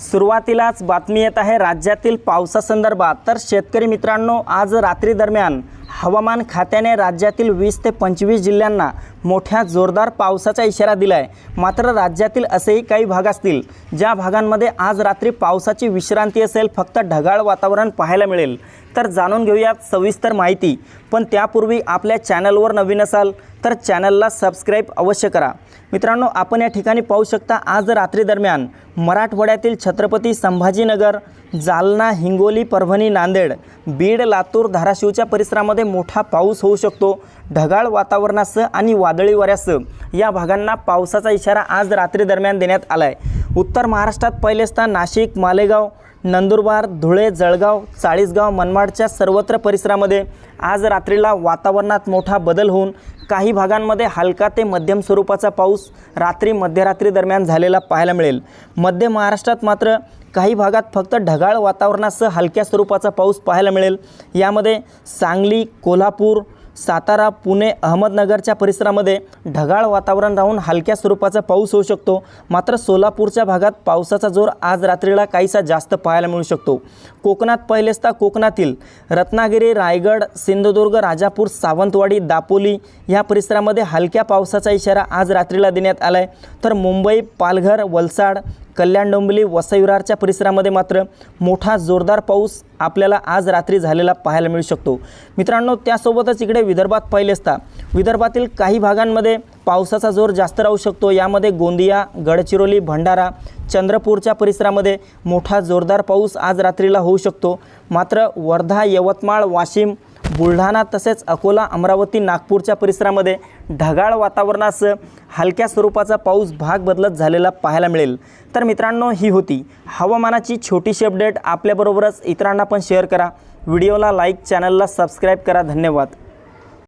सुरुवातीलाच बातमी येत आहे राज्यातील पावसासंदर्भात. तर शेतकरी मित्रांनो आज रात्री दरम्यान हवामान खात्याने राज्यातील वीस ते पंचवीस जिल्ह्यांना मोठ्या जोरदार पावसाचा इशारा दिला आहे मात्र राज्यातील असेही काही भाग असतील ज्या भागांमध्ये आज रात्री पावसाची विश्रांती असेल फक्त ढगाळ वातावरण पाहायला मिळेल. तर जाणून घेऊयात सविस्तर माहिती. पण त्यापूर्वी आपल्या चॅनलवर नवीन असाल तर चॅनलला सबस्क्राईब अवश्य करा. मित्रांनो आपण या ठिकाणी पाहू शकता आज रात्री दरम्यान मराठवाड्यातील छत्रपती संभाजीनगर जालना हिंगोली परभणी नांदेड बीड लातूर धाराशिवच्या परिसरामध्ये मोठा पाऊस होऊ शकतो. ढगाळ वातावरणासह आणि वादळी वाऱ्यासह या भागांना पावसाचा इशारा आज रात्री दरम्यान देण्यात आला आहे उत्तर महाराष्ट्रात पहिले स्थान नाशिक मालेगाव नंदुरबार धुळे जळगाव चाळीसगाव मनमाडच्या सर्वत्र परिसरामध्ये आज रात्रीला वातावरणात मोठा बदल होऊन काही भागांमध्ये हलका ते मध्यम स्वरूपाचा पाऊस रात्री मध्यरात्री दरम्यान झालेला पाहायला मिळेल. मध्य महाराष्ट्रात मात्र काही भागात फक्त ढगाळ वातावरणासह हलक्या स्वरूपाचा पाऊस पाहायला मिळेल. यामध्ये सांगली कोल्हापूर सातारा पुणे अहमदनगरच्या परिसरामध्ये ढगाळ वातावरण राहून हलक्या स्वरूपाचा पाऊस होऊ शकतो. मात्र सोलापूरच्या भागात पावसाचा जोर आज रात्रीला काहीसा जास्त पाहायला मिळू शकतो. कोकणात पहिलेचता कोकणातील रत्नागिरी रायगड सिंधुदुर्ग राजापूर सावंतवाडी दापोली या परिसरामध्ये हलक्या पावसाचा इशारा आज रात्रीला देण्यात आला आहे तर मुंबई पालघर वलसाड कल्याण डोंबिवली वसई विरारच्या परिसरामध्ये मात्र मोठा जोरदार पाऊस आपल्याला आज रात्री झालेला पाहायला मिळू शकतो. मित्रांनो त्यासोबतच इकडे विदर्भात पाहिले असता विदर्भातील काही भागांमध्ये पावसाचा जोर जास्त राहू शकतो. यामध्ये गोंदिया गडचिरोली भंडारा चंद्रपूरच्या परिसरामध्ये मोठा जोरदार पाऊस आज रात्रीला होऊ शकतो. मात्र वर्धा यवतमाळ वाशिम बुलढाणा तसेच अकोला अमरावती नागपूरच्या परिसरामध्ये ढगाळ वातावरणासह हलक्या स्वरूपाचा पाऊस भाग बदलत झालेला पाहायला मिळेल. तर मित्रांनो ही होती हवामानाची छोटीशी अपडेट. आपल्याबरोबरच इतरांना पण शेअर करा. व्हिडिओला लाईक चॅनलला सबस्क्राईब करा. धन्यवाद.